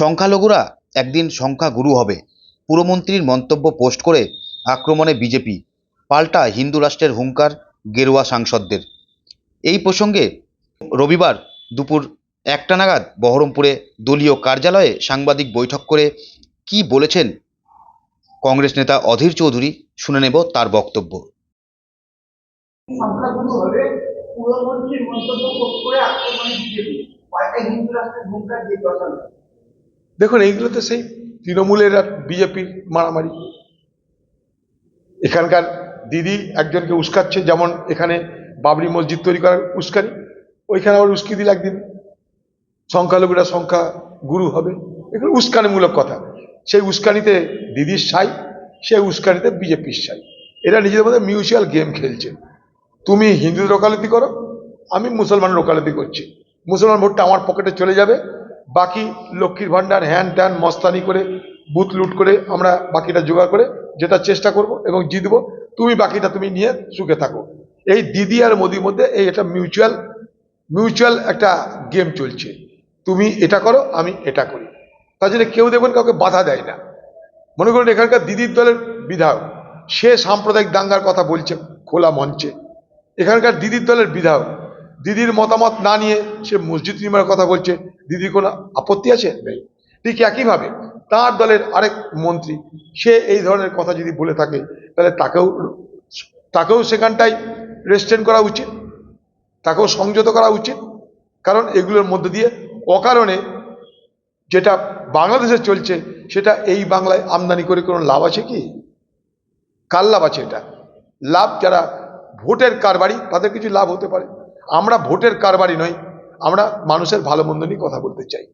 সংখ্যালঘুরা একদিন সংখ্যাগুরু হবে। পুরমন্ত্রীর মন্তব্য পোস্ট করে আক্রমণে বিজেপি, পাল্টা হিন্দু রাষ্ট্রের হুঙ্কার গেরুয়া সাংসদদের। এই প্রসঙ্গে রবিবার দুপুর একটা নাগাদ বহরমপুরে দলীয় কার্যালয়ে সাংবাদিক বৈঠক করে কি বলেছেন কংগ্রেস নেতা অধীর চৌধুরী শুনে নেব তার বক্তব্য। মন্তব্য করে আক্রমণে বিজেপি, পাল্টা হিন্দু রাষ্ট্রের দেখুন এইগুলো তো সেই তৃণমূলের বিজেপির মারামারি। এখানকার দিদি একজনকে উস্কাচ্ছে, যেমন এখানে বাবরি মসজিদ তৈরি করার উস্কানি, ওইখানে আবার উস্কি দিল একদিন। সংখ্যালঘুরা সংখ্যা গুরু হবে। এগুলো উস্কানিমূলক কথা। সেই উস্কানিতে দিদির সাই, সেই উস্কানিতে বিজেপির সাই। এরা নিজেদের মধ্যে মিউচুয়াল গেম খেলছে। তুমি হিন্দুদের ওকালতি করো, আমি মুসলমান ওকালতি করছি। মুসলমান ভোটটা আমার পকেটে চলে যাবে। বাকি লক্ষ্মীর ভাণ্ডার হ্যান ত্যান মস্তানি করে, বুথ লুট করে আমরা বাকিটা জোগাড় করে যেটা চেষ্টা করব এবং জিতবো, তুমি বাকিটা তুমি নিয়ে সুখে থাকো। এই দিদি আর মোদির মধ্যে এই একটা মিউচুয়াল মিউচুয়াল একটা গেম চলছে। তুমি এটা করো, আমি এটা করি। তার জন্য কেউ দেখবেন কাউকে বাধা দেয় না। মনে করুন এখানকার দিদির দলের বিধায়ক, সে সাম্প্রদায়িক দাঙ্গার কথা বলছে খোলা মঞ্চে। এখানকার দিদির দলের বিধায়ক দিদির মতামত না নিয়ে সে মসজিদ নির্মাণের কথা বলছে, দিদির কোনো আপত্তি আছে? নেই। ঠিক একইভাবে তার দলের আরেক মন্ত্রী, সে এই ধরনের কথা যদি বলে থাকে, তাহলে তাকেও তাকেও সেখানটাই রেস্টেন করা উচিত, তাকেও সংযত করা উচিত। কারণ এগুলোর মধ্যে দিয়ে অকারণে যেটা বাংলাদেশে চলছে, সেটা এই বাংলায় আমদানি করে কোনো লাভ আছে কি? কার লাভ আছে এটা? লাভ যারা ভোটের কারবারি, তাদের কিছু লাভ হতে পারে। আমরা ভোটের কারবারি নই আমরা মানুষের ভালো মন্দ নিয়ে কথা বলতে চাই।